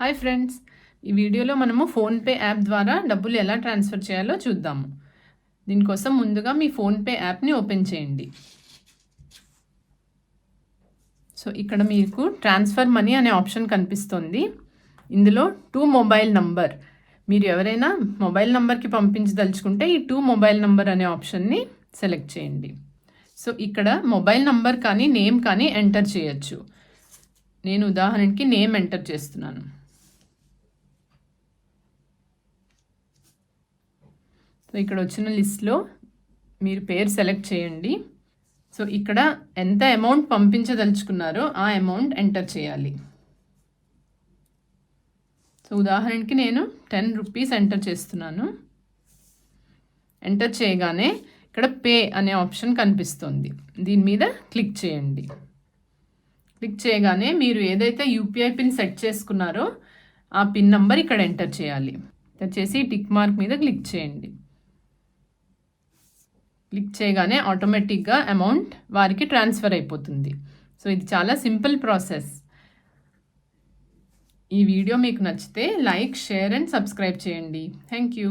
Hi friends. ఈ వీడియోలో మనము ఫోన్పే యాప్ ద్వారా డబ్బులు ఎలా ట్రాన్స్ఫర్ చేయాలో చూద్దాము. దీనికోసం ముందుగా మీ ఫోన్పే యాప్ని ఓపెన్ చేయండి. సో ఇక్కడ మీకు ట్రాన్స్ఫర్ మనీ అనే ఆప్షన్ కనిపిస్తుంది. ఇందులో టూ మొబైల్ నంబర్. మీరు ఎవరైనా మొబైల్ నంబర్కి పంపించదలుచుకుంటే ఈ టూ మొబైల్ నంబర్ అనే ఆప్షన్ని సెలెక్ట్ చేయండి. సో ఇక్కడ మొబైల్ నంబర్ కానీ నేమ్ కానీ ఎంటర్ చేయొచ్చు. నేను ఉదాహరణకి నేమ్ ఎంటర్ చేస్తున్నాను. సో ఇక్కడ వచ్చిన లిస్ట్లో మీరు పేరు సెలెక్ట్ చేయండి. సో ఇక్కడ ఎంత అమౌంట్ పంపించదలుచుకున్నారో ఆ అమౌంట్ ఎంటర్ చేయాలి. సో ఉదాహరణకి నేను టెన్ రూపీస్ ఎంటర్ చేస్తున్నాను. ఎంటర్ చేయగానే ఇక్కడ పే అనే ఆప్షన్ కనిపిస్తుంది. దీని మీద క్లిక్ చేయండి. క్లిక్ చేయగానే మీరు ఏదైతే యూపీఐ పిన్ సెట్ చేసుకున్నారో ఆ పిన్ నంబర్ ఇక్కడ ఎంటర్ చేయాలి. చేసి టిక్ మార్క్ మీద క్లిక్ చేయండి. క్లిక్ చేయగానే ఆటోమేటిక్గా అమౌంట్ వారికి ట్రాన్స్ఫర్ అయిపోతుంది. సో ఇది చాలా సింపుల్ ప్రాసెస్. ఈ వీడియో మీకు నచ్చితే లైక్ షేర్ అండ్ సబ్స్క్రైబ్ చేయండి. Thank you